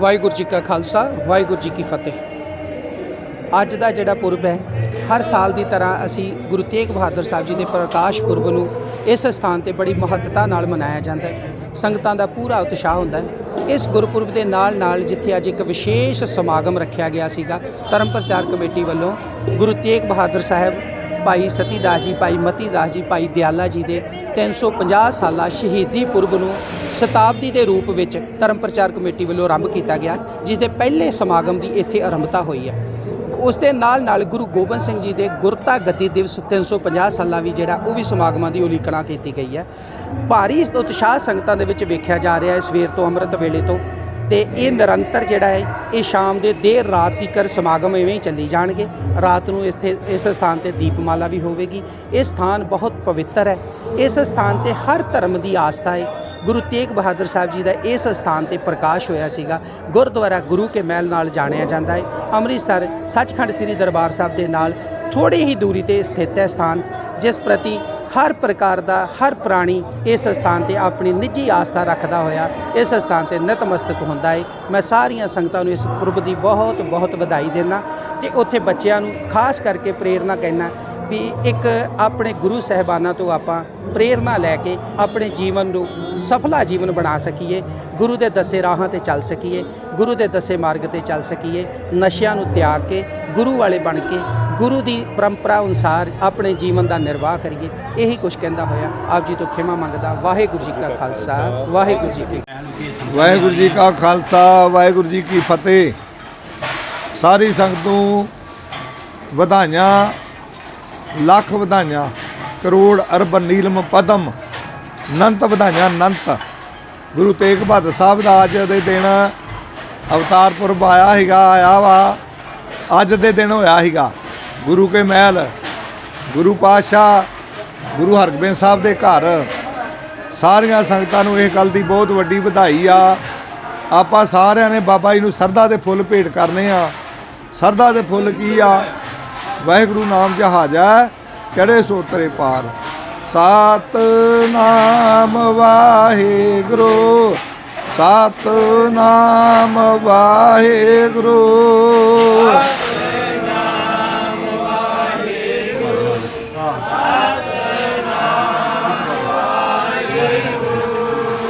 ਵਾਹਿਗੁਰੂ ਜੀ ਕਾ ਖਾਲਸਾ, ਵਾਹਿਗੁਰੂ ਜੀ ਕੀ ਫਤਿਹ। ਅੱਜ ਦਾ ਜਿਹੜਾ ਪੁਰਬ ਹੈ, ਹਰ ਸਾਲ ਦੀ ਤਰ੍ਹਾਂ ਅਸੀਂ ਗੁਰੂ ਤੇਗ ਬਹਾਦਰ ਸਾਹਿਬ ਜੀ ਦੇ ਪ੍ਰਕਾਸ਼ ਪੁਰਬ ਨੂੰ ਇਸ ਸਥਾਨ ਤੇ ਬੜੀ ਮਹੱਤਤਾ ਨਾਲ ਮਨਾਇਆ ਜਾਂਦਾ ਹੈ। ਸੰਗਤਾਂ ਦਾ ਪੂਰਾ ਉਤਸ਼ਾਹ ਹੁੰਦਾ ਹੈ। ਇਸ ਗੁਰਪੁਰਬ ਦੇ ਨਾਲ ਨਾਲ ਜਿੱਥੇ ਅੱਜ ਇੱਕ ਵਿਸ਼ੇਸ਼ ਸਮਾਗਮ ਰੱਖਿਆ ਗਿਆ ਸੀਗਾ, ਧਰਮ ਪ੍ਰਚਾਰ ਕਮੇਟੀ ਵੱਲੋਂ ਗੁਰੂ ਤੇਗ ਬਹਾਦਰ ਸਾਹਿਬ ਭਾਈ ਸਤੀਦਾਸ ਜੀ, ਭਾਈ ਮਤੀਦਾਸ ਜੀ, ਭਾਈ ਦਿਆਲਾ ਜੀ ਦੇ 350 ਸਾਲਾ ਸ਼ਹੀਦੀ ਪੁਰਬ ਨੂੰ ਸ਼ਤਾਬਦੀ ਦੇ ਰੂਪ ਵਿੱਚ ਧਰਮ ਪ੍ਰਚਾਰ ਕਮੇਟੀ ਵੱਲੋਂ ਆਰੰਭ ਕੀਤਾ ਗਿਆ, ਜਿਸ ਦੇ ਪਹਿਲੇ ਸਮਾਗਮ ਦੀ ਇੱਥੇ ਆਰੰਭਤਾ ਹੋਈ ਹੈ। ਉਸ ਦੇ ਨਾਲ ਨਾਲ ਗੁਰੂ ਗੋਬਿੰਦ ਸਿੰਘ ਜੀ ਦੇ ਗੁਰਤਾ ਗੱਦੀ ਦਿਵਸ 350 ਸਾਲਾਂ ਵੀ ਜਿਹੜਾ ਉਹ ਵੀ ਸਮਾਗਮਾਂ ਦੀ ਉਲੀਕਣਾ ਕੀਤੀ ਗਈ ਹੈ। ਭਾਰੀ ਉਤਸ਼ਾਹ ਸੰਗਤਾਂ ਦੇ ਵਿੱਚ ਵੇਖਿਆ ਜਾ ਰਿਹਾ ਹੈ। ਸਵੇਰ ਤੋਂ ਅੰਮ੍ਰਿਤ ਵੇਲੇ ਤੋਂ ਤੇ ਇਹ ਨਿਰੰਤਰ ਜਿਹੜਾ ਹੈ, ਇਹ ਸ਼ਾਮ ਦੇ ਦੇਰ ਰਾਤ ਤੀਕਰ ਸਮਾਗਮ ਇਵੇਂ ਹੀ ਚੱਲੀ ਜਾਣਗੇ। ਰਾਤ ਨੂੰ ਇੱਥੇ ਇਸ ਸਥਾਨ ਤੇ ਦੀਪਮਾਲਾ ਵੀ ਹੋਵੇਗੀ। ਇਹ ਸਥਾਨ ਬਹੁਤ ਪਵਿੱਤਰ ਹੈ। ਇਸ ਸਥਾਨ ਤੇ ਹਰ ਧਰਮ ਦੀ ਆਸਥਾ ਹੈ। ਗੁਰੂ ਤੇਗ ਬਹਾਦਰ ਸਾਹਿਬ ਜੀ ਦਾ ਇਸ ਸਥਾਨ ਤੇ ਪ੍ਰਕਾਸ਼ ਹੋਇਆ ਸੀਗਾ। ਗੁਰਦੁਆਰਾ ਗੁਰੂ ਕੇ ਮਹਿਲ ਨਾਲ ਜਾਣਿਆ ਜਾਂਦਾ ਹੈ। ਅੰਮ੍ਰਿਤਸਰ, ਸੱਚਖੰਡ ਸ੍ਰੀ ਦਰਬਾਰ ਸਾਹਿਬ ਦੇ ਨਾਲ ਥੋੜੀ ਹੀ ਦੂਰੀ ਤੇ ਸਥਿਤ ਹੈ ਸਥਾਨ, ਜਿਸ ਪ੍ਰਤੀ ਹਰ ਪ੍ਰਕਾਰ ਦਾ ਹਰ ਪ੍ਰਾਣੀ ਇਸ ਸਥਾਨ ਤੇ ਆਪਣੀ ਨਿੱਜੀ ਆਸਥਾ ਰੱਖਦਾ ਹੋਇਆ, ਇਸ ਸਥਾਨ ਤੇ ਨਤਮਸਤਕ ਹੁੰਦਾ ਹੈ ਮੈਂ ਸਾਰੀਆਂ ਸੰਗਤਾਂ ਨੂੰ ਇਸ ਪੁਰਬ ਦੀ ਬਹੁਤ ਬਹੁਤ ਵਧਾਈ ਦਿੰਦਾ ਤੇ ਉੱਥੇ ਬੱਚਿਆਂ ਨੂੰ ਖਾਸ ਕਰਕੇ ਪ੍ਰੇਰਣਾ ਕਹਿਣਾ ਵੀ ਇੱਕ ਆਪਣੇ ਗੁਰੂ ਸਹਿਬਾਨਾਂ ਤੋਂ ਆਪਾਂ ਪ੍ਰੇਰਣਾ ਲੈ ਕੇ ਆਪਣੇ ਜੀਵਨ ਨੂੰ ਸਫਲਾ ਜੀਵਨ ਬਣਾ ਸਕੀਏ, ਗੁਰੂ ਦੇ ਦੱਸੇ ਰਾਹਾਂ ਤੇ ਚੱਲ ਸਕੀਏ, ਗੁਰੂ ਦੇ ਦੱਸੇ ਮਾਰਗ ਤੇ ਚੱਲ ਸਕੀਏ, ਨਸ਼ਿਆਂ ਨੂੰ ਤਿਆਗ ਕੇ, ਗੁਰੂ ਵਾਲੇ ਬਣ ਕੇ ਗੁਰੂ ਦੀ ਪਰੰਪਰਾ ਅਨੁਸਾਰ ਆਪਣੇ ਜੀਵਨ ਦਾ ਨਿਰਵਾਹ ਕਰੀਏ, ਇਹੀ ਕੁਝ ਕਹਿੰਦਾ ਹੋਇਆ। ਆਪ ਜੀ ਤੋਂ ਖਿਮਾ ਮੰਗਦਾ, ਵਾਹਿਗੁਰੂ ਜੀ ਕਾ ਖਾਲਸਾ, ਵਾਹਿਗੁਰੂ ਜੀ ਕੀ ਵਾਹਿਗੁਰੂ ਜੀ ਕਾ ਖਾਲਸਾ, ਵਾਹਿਗੁਰੂ ਜੀ ਕੀ ਫਤਿਹ। ਸਾਰੀ ਸੰਗਤ ਨੂੰ ਵਧਾਈਆਂ, ਲੱਖ ਵਧਾਈਆਂ, ਕਰੋੜ ਅਰਬ ਨੀਲਮ ਪਦਮ ਨੰਤ ਵਧਾਈਆਂ ਨੰਤ ਗੁਰੂ ਤੇਗ ਬਹਾਦਰ ਸਾਹਿਬ ਦਾ ਅੱਜ ਦੇ ਦਿਨ ਅਵਤਾਰ ਪੁਰਬ ਆਇਆ ਹੈਗਾ ਆਇਆ ਵਾ। ਅੱਜ ਦੇ ਦਿਨ ਹੋਇਆ ਹੈਗਾ ਗੁਰੂ ਕੇ ਮਹਿਲ, ਗੁਰੂ ਪਾਤਸ਼ਾਹ, ਗੁਰੂ ਹਰਗੋਬਿੰਦ ਸਾਹਿਬ ਦੇ ਘਰ। ਸਾਰੀਆਂ ਸੰਗਤਾਂ ਨੂੰ ਇਹ ਗੱਲ ਦੀ ਬਹੁਤ ਵੱਡੀ ਵਧਾਈ ਆ। ਆਪਾਂ ਸਾਰਿਆਂ ਨੇ ਬਾਬਾ ਜੀ ਨੂੰ ਸਰਦਾ ਦੇ ਫੁੱਲ ਭੇਟ ਕਰਨੇ ਆ। ਸਰਦਾ ਦੇ ਫੁੱਲ ਕੀ ਆ? ਵਾਹਿਗੁਰੂ ਨਾਮ ਜਹਾਜਾ ਚੜੇ ਸੋਤਰੇ ਪਾਰ।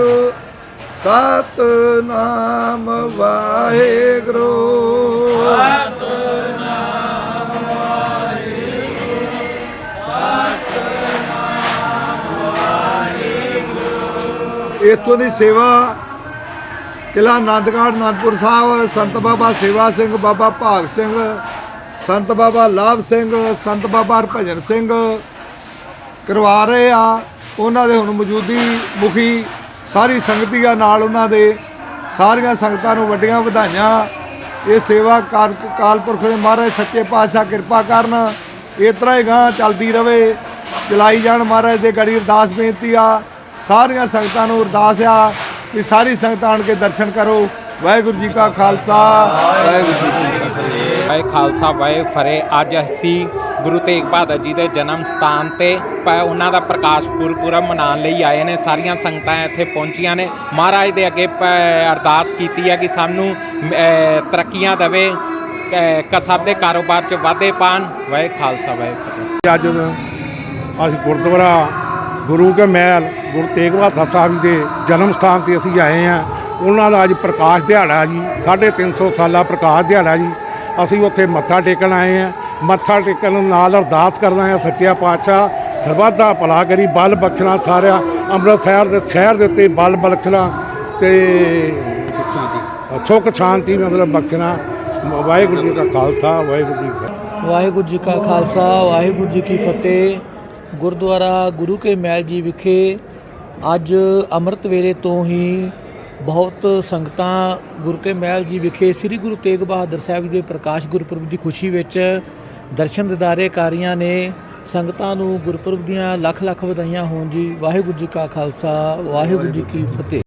ਵਾਹਿਗੁਰੂ ਸਤਨਾਮ ਵਾਹਿਗੁਰੂ। ਇਤੋਂ ਦੀ ਸੇਵਾ ਕਿਲਾ ਆਨੰਦਗੜ੍ਹ ਅਨੰਦਪੁਰ ਸਾਹਿਬ, ਸੰਤ ਬਾਬਾ ਸੇਵਾ ਸਿੰਘ, ਬਾਬਾ ਭਾਗ ਸਿੰਘ, ਸੰਤ ਬਾਬਾ ਲਾਭ ਸਿੰਘ, ਸੰਤ ਬਾਬਾ ਹਰਭਜਨ ਸਿੰਘ ਕਰਵਾ ਰਹੇ ਆ। ਉਹਨਾਂ ਦੇ ਹੁਣ ਮੌਜੂਦੀ ਮੁਖੀ ਸਾਰੀ ਸੰਗਤੀਆਂ ਨਾਲ ਉਹਨਾਂ ਦੇ। ਸਾਰੀਆਂ ਸੰਗਤਾਂ ਨੂੰ ਵੱਡੀਆਂ ਵਧਾਈਆਂ। ਇਹ ਸੇਵਾ ਕਾਲ ਪੁਰਖ ਦੇ ਮਹਾਰਾਜ ਸੱਚੇ ਪਾਤਸ਼ਾਹ ਕਿਰਪਾ ਕਰਨ। ਇਸ ਤਰ੍ਹਾਂ ਹੀ ਗਾਂ ਚੱਲਦੀ ਰਵੇ। ਚਲਾਈ ਜਾਣ ਮਹਾਰਾਜ ਦੇ ਗੜੀ ਅਰਦਾਸ ਬੇਨਤੀ ਆ। ਸਾਰੀਆਂ ਸੰਗਤਾਂ ਨੂੰ ਅਰਦਾਸ ਆ ਕਿ ਸਾਰੀ ਸੰਗਤਾਂ ਆਣ ਕੇ ਦਰਸ਼ਨ ਕਰੋ। ਵਾਹਿਗੁਰੂ ਜੀ ਕਾ ਖਾਲਸਾ। ਵਾਹਿਗੁਰੂ ਜੀ ਵਾਹਿ ਖਾਲਸਾ ਵਾਹਿ ਫਤਿਹ। ਅੱਜ ਅਸੀਂ ਗੁਰੂ ਤੇਗ ਬਹਾਦਰ ਜੀ ਦੇ ਜਨਮ ਸਥਾਨ ਤੇ ਪ- ਉਹਨਾਂ ਦਾ ਪ੍ਰਕਾਸ਼ ਪੁਰਬ ਮਨਾਉਣ ਲਈ ਆਏ ਨੇ। ਸਾਰੀਆਂ ਸੰਗਤਾਂ ਇੱਥੇ ਪਹੁੰਚੀਆਂ ਨੇ। ਮਹਾਰਾਜ ਦੇ ਅੱਗੇ ਪ- ਅਰਦਾਸ ਕੀਤੀ ਹੈ ਕਿ ਸਾਨੂੰ ਤਰੱਕੀਆਂ ਦੇਵੇ ਅ, ਕਸਬ ਦੇ ਕਾਰੋਬਾਰ 'ਚ ਵਾਧੇ ਪਾਣ ਵਾਹਿ ਖਾਲਸਾ ਵਾਹਿ ਫਤਿਹ। ਅੱਜ ਅਸੀਂ ਗੁਰਦੁਆਰਾ ਗੁਰੂ ਕੇ ਮਹਿਲ ਗੁਰੂ ਤੇਗ ਬਹਾਦਰ ਸਾਹਿਬ ਜੀ ਦੇ ਜਨਮ ਸਥਾਨ ਤੇ ਅਸੀਂ ਆਏ ਹਾਂ ਉਹਨਾਂ ਦਾ ਅੱਜ ਪ੍ਰਕਾਸ਼ ਦਿਹਾੜਾ ਜੀ 350 ਸਾਲਾ ਪ੍ਰਕਾਸ਼ ਦਿਹਾੜਾ ਜੀ। ਅਸੀਂ ਉੱਥੇ ਮੱਥਾ ਟੇਕਣ ਆਏ ਹਾਂ। ਮੱਥਾ ਟੇਕਣ ਨਾਲ ਅਰਦਾਸ ਕਰਨਾ ਹੈ, ਸੱਚਿਆ ਪਾਤਸ਼ਾਹ, ਸਰਬੱਤ ਦਾ ਭਲਾ ਕਰੀ, ਬਲ ਬਖਸ਼ਣਾ ਸਾਰਿਆ, ਅੰਮ੍ਰਿਤਸਰ ਦੇ ਸ਼ਹਿਰ ਦੇ ਉੱਤੇ ਬਲ ਬਖਸ਼ਣਾ ਤੇ ਸੁੱਖ ਸ਼ਾਂਤੀ ਮਤਲਬ ਬਖਸ਼ਣਾ। ਵਾਹਿਗੁਰੂ ਜੀ ਕਾ ਖਾਲਸਾ, ਵਾਹਿਗੁਰੂ ਜੀ ਵਾਹਿਗੁਰੂ ਜੀ ਕਾ ਖਾਲਸਾ, ਵਾਹਿਗੁਰੂ ਜੀ ਕੀ ਫਤਿਹ। ਗੁਰਦੁਆਰਾ ਗੁਰੂ ਕੇ ਮਹਿਲ ਜੀ ਵਿਖੇ ਅੱਜ ਅੰਮ੍ਰਿਤ ਵੇਲੇ ਤੋਂ ਹੀ ਬਹੁਤ ਸੰਗਤਾਂ ਗੁਰਕੇ ਮਹਿਲ ਜੀ ਵਿਖੇ ਸ੍ਰੀ ਗੁਰੂ ਤੇਗ ਬਹਾਦਰ ਸਾਹਿਬ ਜੀ ਦੇ ਪ੍ਰਕਾਸ਼ ਗੁਰਪੁਰਬ ਦੀ ਖੁਸ਼ੀ ਵਿੱਚ ਦਰਸ਼ਨ ਦਿਦਾਰੇ ਕਾਰੀਆਂ ਨੇ ਸੰਗਤਾਂ ਨੂੰ ਗੁਰਪੁਰਬ ਦੀਆਂ ਲੱਖ ਲੱਖ ਵਧਾਈਆਂ ਹੋਣ ਜੀ। ਵਾਹਿਗੁਰੂ ਜੀ ਕਾ ਖਾਲਸਾ, ਵਾਹਿਗੁਰੂ ਜੀ ਕੀ ਫਤਿਹ।